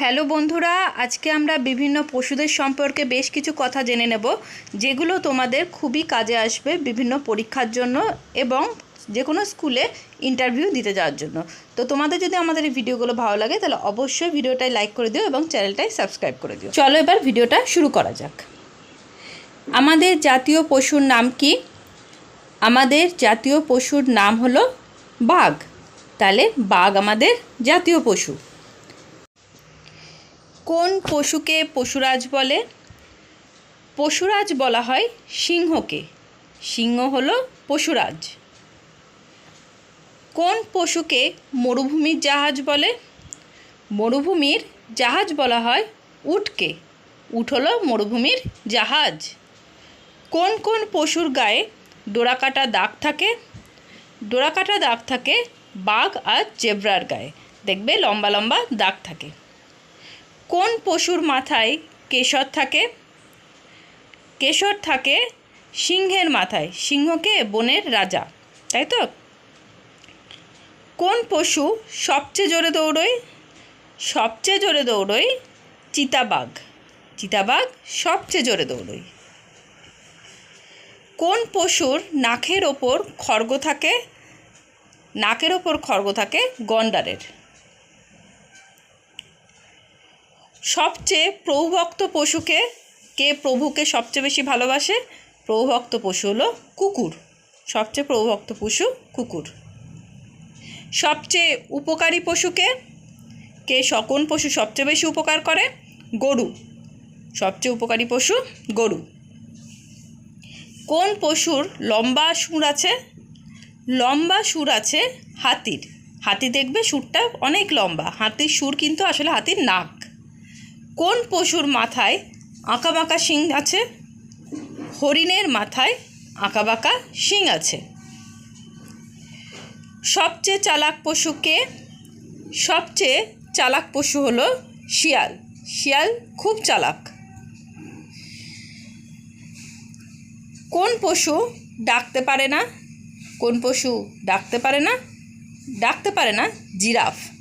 Hello বন্ধুরা, আজকে আমরা বিভিন্ন পশুদের সম্পর্কে বেশ কিছু কথা জেনে নেব, যেগুলো তোমাদের খুবই কাজে আসবে বিভিন্ন পরীক্ষার জন্য এবং যে কোনো স্কুলে ইন্টারভিউ দিতে যাওয়ার জন্য। তো তোমাদের যদি আমাদের এই ভিডিওগুলো ভালো লাগে, তাহলে অবশ্যই ভিডিওটাই লাইক করে দিও এবং চ্যানেলটাই সাবস্ক্রাইব করে দিও। চলো এবার ভিডিওটা শুরু করা যাক। আমাদের জাতীয় পশুর নাম কি? আমাদের জাতীয় পশুর নাম হলো বাঘ। তাহলে বাঘ আমাদের জাতীয় পশু। কোন পশুকে পশুরাজ বলে? পশুরাজ বলা হয় সিংহকে। সিংহ হলো পশুরাজ। কোন পশুকে মরুভূমির জাহাজ বলে? মরুভূমির জাহাজ বলা হয় উটকে। উট হলো মরুভূমির জাহাজ। কোন কোন পশুর গায়ে ডোরাকাটা দাগ থাকে? ডোরাকাটা দাগ থাকে বাঘ আর জেব্রার গায়ে। দেখবে লম্বা লম্বা দাগ থাকে। কোন পশুর মাথায় কেশর থাকে? কেশর থাকে সিংহের মাথায়, সিংহকে বনের রাজা, তাই তো? কোন পশু সবচেয়ে জোরে দৌড়োয়? সবচেয়ে জোরে দৌড়োয় চিতাবাঘ। চিতাবাঘ সবচেয়ে জোরে দৌড়োয়। কোন পশুর নাকের ওপর খর্গ থাকে? নাকের ওপর খর্গ থাকে গন্ডারের। সবচেয়ে প্রভুভক্ত পশুকে কে প্রভুকে সবচেয়ে বেশি ভালোবাসে? প্রভুভক্ত পশু হলো কুকুর। সবচেয়ে প্রভুভক্ত পশু কুকুর। সবচেয়ে উপকারী পশুকে কে সকন পশু সবচেয়ে বেশি উপকার করে? গরু। সবচেয়ে উপকারী পশু গরু। কোন পশুর লম্বা সুর আছে? লম্বা সুর আছে হাতির। হাতি দেখবে সুরটা অনেক লম্বা। হাতির সুর কিন্তু আসলে হাতির নাক। কোন পশুর মাথায় আঁকাবাঁকা শিং আছে? হরিণের মাথায় আঁকাবাঁকা শিং আছে। সবচেয়ে চালাক পশুকে সবচেয়ে চালাক পশু হলো শিয়াল। শিয়াল খুব চালাক। কোন পশু ডাকতে পারে না? কোন পশু ডাকতে পারে না? ডাকতে পারে না জিরাফ।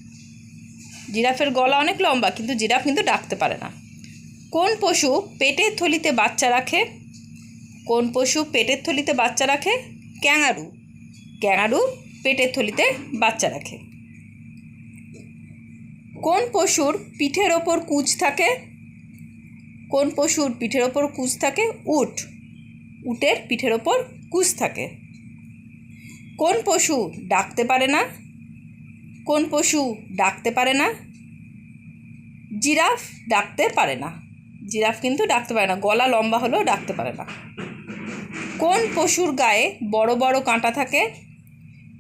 জিরাফের গলা অনেক লম্বা, কিন্তু জিরাফ কিন্তু ডাকতে পারে না। কোন পশু পেটের থলিতে বাচ্চা রাখে? কোন পশু পেটের থলিতে বাচ্চা রাখে? ক্যাঙারু। ক্যাঙারু পেটের থলিতে বাচ্চা রাখে। কোন পশুর পিঠের ওপর কুচ থাকে? কোন পশুর পিঠের ওপর কুচ থাকে? উট। উটের পিঠের ওপর কুচ থাকে। কোন পশু ডাকতে পারে না? কোন পশু ডাকতে পারে না? জিরাফ ডাকতে পারে না। জিরাফ কিন্তু ডাকতে পারে না। গলা লম্বা হলেও ডাকতে পারে না। কোন পশুর গায়ে বড় বড় কাঁটা থাকে?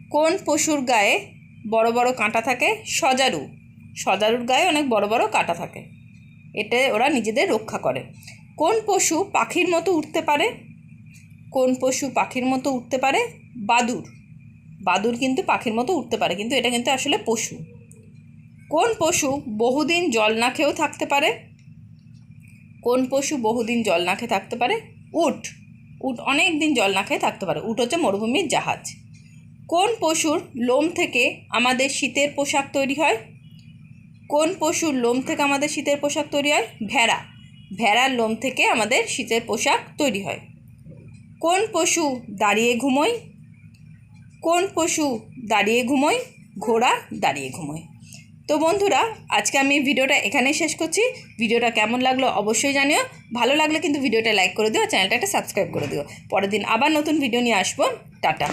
কোন পশুর গায়ে বড় বড় কাঁটা থাকে? সজারু। সজারুর গায়ে অনেক বড় বড় কাঁটা থাকে। এতে ওরা নিজেদের রক্ষা করে। কোন পশু পাখির মতো উঠতে পারে? কোন পশু পাখির মতো উঠতে পারে? বাদুর। বাদুর কিন্তু পাখির মতো উঠতে পারে, কিন্তু এটা কিন্তু আসলে পশু। কোন পশু বহুদিন জল না খেয়েও থাকতে পারে? কোন পশু বহুদিন জল না খেয়ে থাকতে পারে? উট। উট অনেক দিন জল না খেয়ে থাকতে পারে। উট হচ্ছে মরুভূমির জাহাজ। কোন পশুর লোম থেকে আমাদের শীতের পোশাক তৈরি হয়? কোন পশুর লোম থেকে আমাদের শীতের পোশাক তৈরি হয়? ভেড়া। ভেড়ার লোম থেকে আমাদের শীতের পোশাক তৈরি হয়। কোন পশু দাঁড়িয়ে ঘুমোয়? কোন পশু দাঁড়িয়ে ঘুমোয়? ঘোড়া দাঁড়িয়ে ঘুমোয়। তো বন্ধুরা, আজকে আমি ভিডিওটা এখানেই শেষ করছি। ভিডিওটা কেমন লাগল অবশ্যই জানিও। ভালো লাগলে কিন্তু ভিডিওটা লাইক করে দিও, চ্যানেলটা একটা সাবস্ক্রাইব করে দিও। পরের দিন আবার নতুন ভিডিও নিয়ে আসব। টাটা।